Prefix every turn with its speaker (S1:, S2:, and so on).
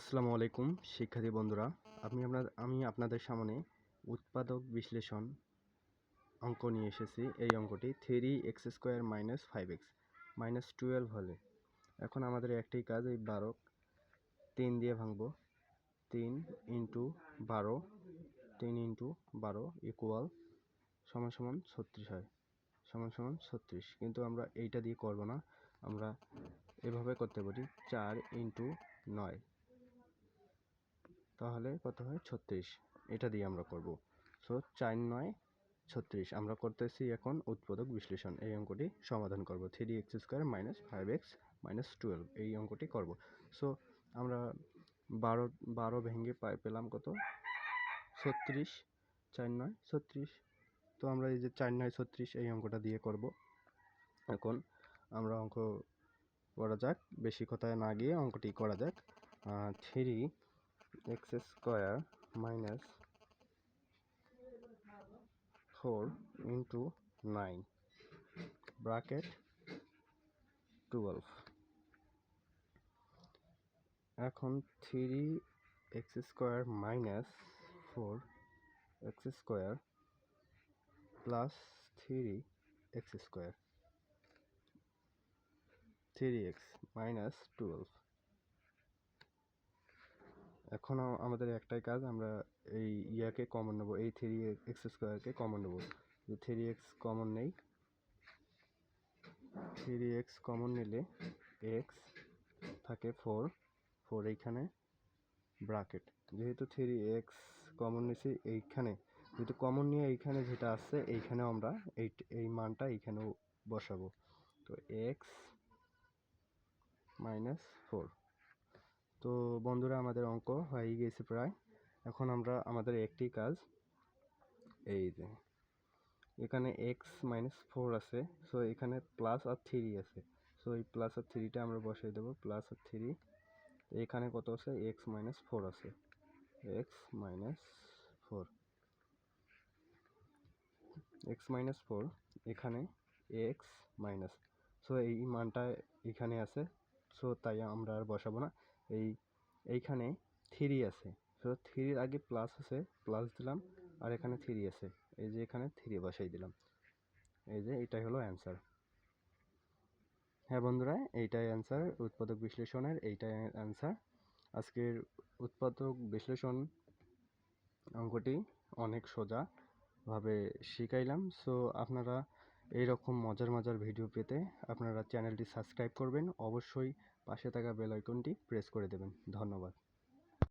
S1: আসসালামু আলাইকুম, শিক্ষার্থী বন্ধুরা। আমি আপনার, আমি আপনাদের সামনে উৎপাদক বিশ্লেষণ অঙ্ক নিয়ে এসেছি। এই অঙ্কটি three x square minus five x minus twelve হলে। এখন আমাদের একটাই কাজ, এই বারো, তিন দিয়ে ভাঙবো। তিন ইন্টু বারো, তিন ইন্টু বারো ইকুয়াল সমান সমান ছত্রিশ হয়। সমান সমান ছত্রিশ। কিন্তু আমরা এইটা দিয়ে করব না। আমরা এভাবে করতে পারি, চার ইন্টু নয়। তাহলে কত হয় ছত্রিশ। এটা দিয়ে আমরা করব। সো চার নয়, ছত্রিশ। আমরা করতেছি এখন উৎপাদক বিশ্লেষণ। এই অঙ্কটি সমাধান করব। Three x square minus five x minus twelve. এই অঙ্কটি করব। সো আমরা বারো বারো ভেঙে পাই, পেলাম কত? ছত্রিশ, চার নয়, ছত্রিশ। তো আমরা এই যে চার নয়, ছত্রিশ, এই অঙ্কটা দিয়ে করব। এখন আমরা অঙ্ক করা যাক। বেশি কথায় না গিয়ে অঙ্কটি করা যাক। Three x square minus four into nine bracket twelve এখন three x square minus four x square plus three x square three x minus twelve এখন আমাদের একটাই কাজ, আমরা এই ইয়াকে কমন নেব, এই থ্রি এক্স স্কোয়ারকে কমন নেব। যে থ্রি এক্স কমন নেই থ্রি এক্স কমন নিলে এক্স থাকে ফোর ফোর এইখানে ব্রাকেট যেহেতু থ্রি এক্স কমন নিছি এইখানে যেহেতু কমন নিয়ে এইখানে যেটা আসছে এইখানেও আমরা এই এই মানটা এইখানেও বসাবো। তো এক্স মাইনাস ফোর তো বন্ধুরা, আমাদের অঙ্ক হয়ে গেছে প্রায়। এখন আমরা আমাদের একটি কাজ, এই যে, এখানে এক্স মাইনাস ফোর আছে সো এখানে প্লাস আর থ্রি আছে। সো এই প্লাস আর থ্রিটা আমরা বসাই দেবো প্লাস আর থ্রি এখানে কত আছে? এক্স মাইনাস ফোর আছে। X minus four x minus four এখানে এক্স মাইনাস সো এই মানটা এখানে আছে সো তাই আমরা আর বসাবো না। এই, এইখানে থ্রি আছে। সো থ্রির আগে প্লাস আছে প্লাস দিলাম, আর এখানে থ্রি আছে। এই যে এখানে থ্রি বসাই দিলাম। এই যে এটাই হলো অ্যান্সার হ্যাঁ বন্ধুরা, এইটাই অ্যান্সার উৎপাদক বিশ্লেষণের এইটাই অ্যান্সার আজকের উৎপাদক বিশ্লেষণ অঙ্কটি অনেক সোজাভাবে শিখাইলাম। সো আপনারা এইরকম মজার মজার ভিডিও পেতে আপনারা চ্যানেলটি সাবস্ক্রাইব করবেন। অবশ্যই পাশে থাকা বেল আইকনটি প্রেস করে দেবেন। ধন্যবাদ।